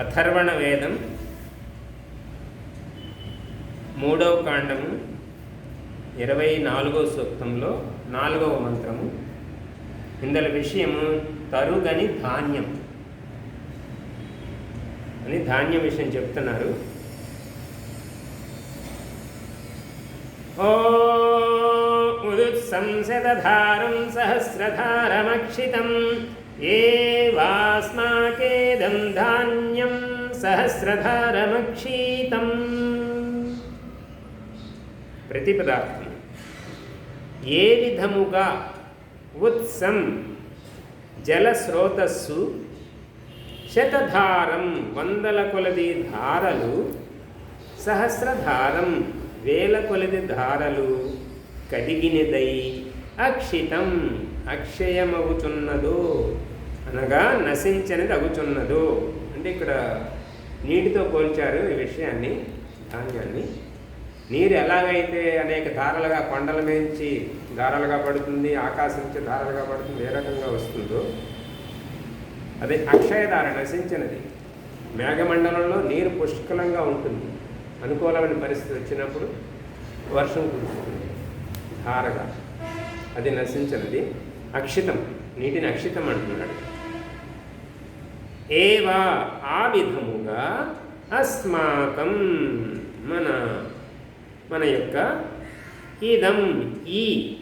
అథర్వణ వేదం మూడవ కాండము ఇరవై నాలుగవ సూక్తంలో నాలుగవ మంత్రము. ఇందల విషయము తరుగని ధాన్యం. అని ధాన్యం విషయం చెప్తున్నారు. ఓ ఉదుత్సంసదారం సహస్రధారమక్షితం. ఏవాస్మాకేదం ధాన్యం సహస్రధారమక్షితం ప్రతిపదార్థం ఏ విధముగా ఉత్సం జలస్రోతస్సు శతధారం వందల కొలది ధారలు సహస్రధారం వేల కొలది ధారలు కదిగినదై అక్షితం అక్షయమవుతున్నదో అనగా నశించనిది అగుచున్నదు. అంటే ఇక్కడ నీటితో పోల్చారు ఈ విషయాన్ని ధాన్యాన్ని. నీరు ఎలాగైతే అనేక ధారలుగా కొండల మేంచి ధారలుగా పడుతుంది ఆకాశం నుంచి ధారలుగా పడుతుంది ఏ రకంగా వస్తుందో అదే అక్షయధార నశించినది. మేఘమండలంలో నీరు పుష్కలంగా ఉంటుంది. అనుకూలమైన పరిస్థితి వచ్చినప్పుడు వర్షం కురుస్తుంది. ధారగా. అది నశించినది. అక్షితం. నీటిని అక్షితం అంటున్నాడు. ఏవా? ఆ విధముగా అస్మాకం మన మన యొక్క ఇదం ఈ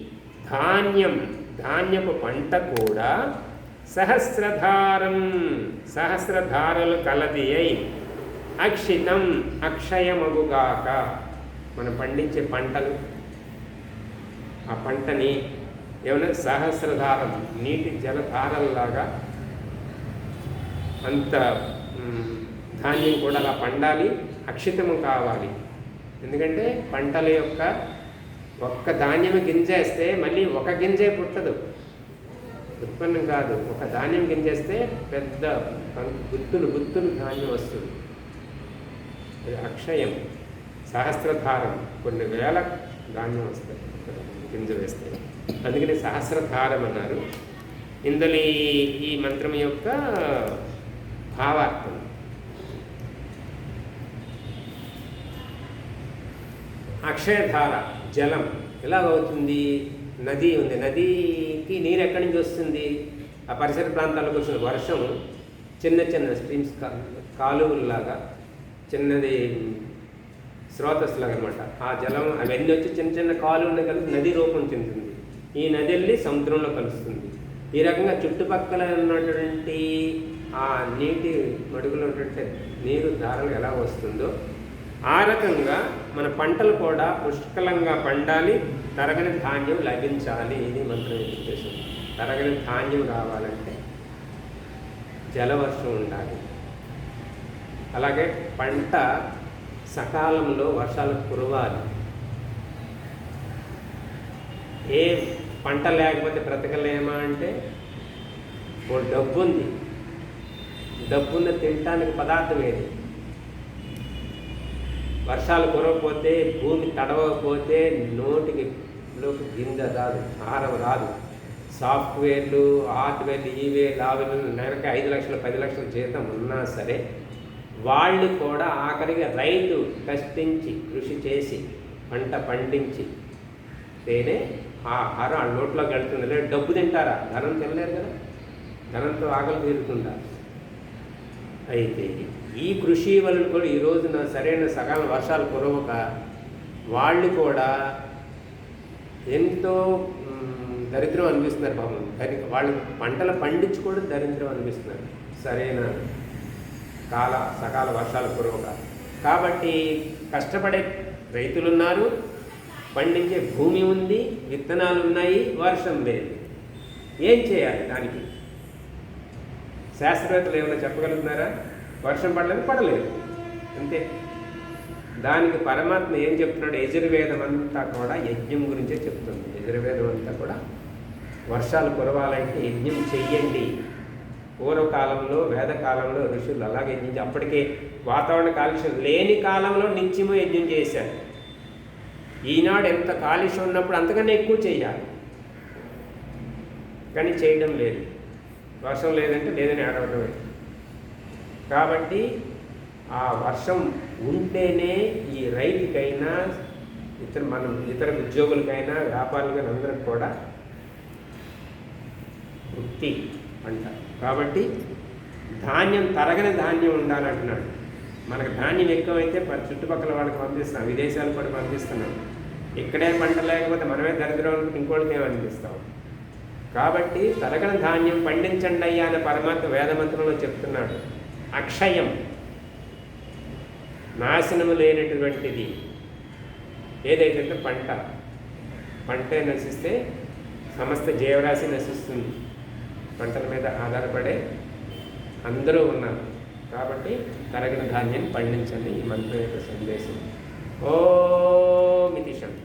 ధాన్యం ధాన్యపు పంట కూడా సహస్రధారం సహస్రధారలు కలది అయి అక్షితం అక్షయమగుగాక. మనం పండించే పంటలు. ఆ పంటని ఏమైనా సహస్రధారం నీటి జలధారల్లాగా అంత ధాన్యం కూడా అలా పండాలి అక్షితము కావాలి. ఎందుకంటే పంటల యొక్క ఒక్క ధాన్యం గింజేస్తే మళ్ళీ ఒక గింజే పుట్టదు. ఉత్పన్నం కాదు ఒక ధాన్యం గింజేస్తే పెద్ద గుత్తులు గుత్తులు ధాన్యం వస్తుంది. అది అక్షయం సహస్రధారం కొన్ని వేల ధాన్యం వస్తాయి గింజ వేస్తే. అందుకని సహస్రధారం అన్నారు. ఇందులో ఈ మంత్రం యొక్క అక్షయధార జలం. ఎలాగవుతుంది? నది ఉంది. నదికి నీరు ఎక్కడి నుంచి వస్తుంది? ఆ పరిసర ప్రాంతాలకు వచ్చిన వర్షం చిన్న చిన్న స్ట్రీమ్స్ కాలువల్లాగా చిన్నది స్రోతస్సులాగా అనమాట ఆ జలం అవన్నీ వచ్చి చిన్న చిన్న కాలువలు కలిసి నది రూపం చెందుతుంది. ఈ నది వెళ్ళి సముద్రంలో కలుస్తుంది. ఈ రకంగా చుట్టుపక్కల ఉన్నటువంటి ఆ నీటి మడుగులో ఉన్నటువంటి నీరు ధారలు ఎలా వస్తుందో ఆ రకంగా మన పంటలు కూడా పుష్కలంగా పండాలి తరగని ధాన్యం లభించాలి. ఇది మంత్రం ఎడ్యుకేషన్ ఉద్దేశం. తరగని ధాన్యం రావాలంటే జలవర్షం ఉండాలి. అలాగే పంట సకాలంలో వర్షాలు కురవాలి. ఏ పంట లేకపోతే బ్రతకలేమా అంటే ఓ డబ్బు ఉంది డబ్బున్న తినటానికి పదార్థం ఏది? వర్షాలు కురవకపోతే భూమి తడవకపోతే నోటికి లోకి గింజ రాదు ఆహారం రాదు. సాఫ్ట్వేర్లు హార్డ్వేర్లు ఈవేర్లు ఆవేర్లు నెలకి ఐదు లక్షలు పది లక్షల జీతం ఉన్నా సరే వాళ్ళు కూడా ఆఖరికి రైతు కష్టించి కృషి చేసి పంట పండించి తేనే ఆ ఆహారం ఆ నోట్లోకి వెళ్తుంది లేదు డబ్బు తింటారా? ధనం తినలేరు కదా. ధనంతో ఆకలి తీరుతుంటారు అయితే ఈ కృషి వలన కూడా ఈ రోజున సరైన సకాల వర్షాలు కురవక వాళ్ళు కూడా ఎంతో దరిద్రం అనిపిస్తున్నారు పాపం. దరి వాళ్ళు పంటలు పండించుకోవడం దరిద్రం అనిపిస్తున్నారు. సరైన కాల సకాల వర్షాలు కురవక. కాబట్టి కష్టపడే రైతులు ఉన్నారు పండించే భూమి ఉంది విత్తనాలు ఉన్నాయి వర్షం లేదు. ఏం చేయాలి దానికి? శాస్త్రవేత్తలు ఏమైనా చెప్పగలుగుతున్నారా? వర్షం పడలేదు పడలేదు. అంతే. దానికి పరమాత్మ ఏం చెప్తున్నాడు? యజుర్వేదం అంతా కూడా యజ్ఞం గురించే చెప్తుంది. యజుర్వేదం అంతా కూడా వర్షాలు కురవాలంటే యజ్ఞం చెయ్యండి. పూర్వకాలంలో వేదకాలంలో ఋషులు అలాగే యజ్ఞం అప్పటికే వాతావరణ కాలుష్యం లేని కాలంలో నిత్యము యజ్ఞం చేశారు. ఈనాడు ఎంత కాలుష్యం ఉన్నప్పుడు అంతకన్నా ఎక్కువ చేయాలి. కానీ చేయడం లేదు. వర్షం లేదంటే లేదని ఏడవడమే కాబట్టి ఆ వర్షం ఉంటేనే ఈ రైతుకైనా ఇతర మనం ఇతర ఉద్యోగులకైనా వ్యాపారులకైనా అందరికి కూడా వృత్తి పంట కాబట్టి ధాన్యం తరగని ధాన్యం ఉండాలంటున్నాడు. మనకు ధాన్యం ఎక్కువైతే మన చుట్టుపక్కల వాళ్ళకి పంపిస్తాం విదేశాలకు కూడా పంపిస్తున్నాం. ఇక్కడే పంట లేకపోతే మనమే దరిద్రం అనుకుంటే ఇంకోటికి అందిస్తాం కాబట్టి తరగని ధాన్యం పండించండి అయ్యా అని పరమాత్మ వేదమంత్రంలో చెప్తున్నాడు. అక్షయం. నాశనము లేనటువంటిది. ఏదైతే పంట. పంట నశిస్తే సమస్త జీవరాశి నశిస్తుంది. పంటల మీద ఆధారపడే అందరూ ఉన్నారు. కాబట్టి తరగిన ధాన్యాన్ని పండించండి ఈ మంత్రం యొక్క సందేశం. ఓ మితిషం.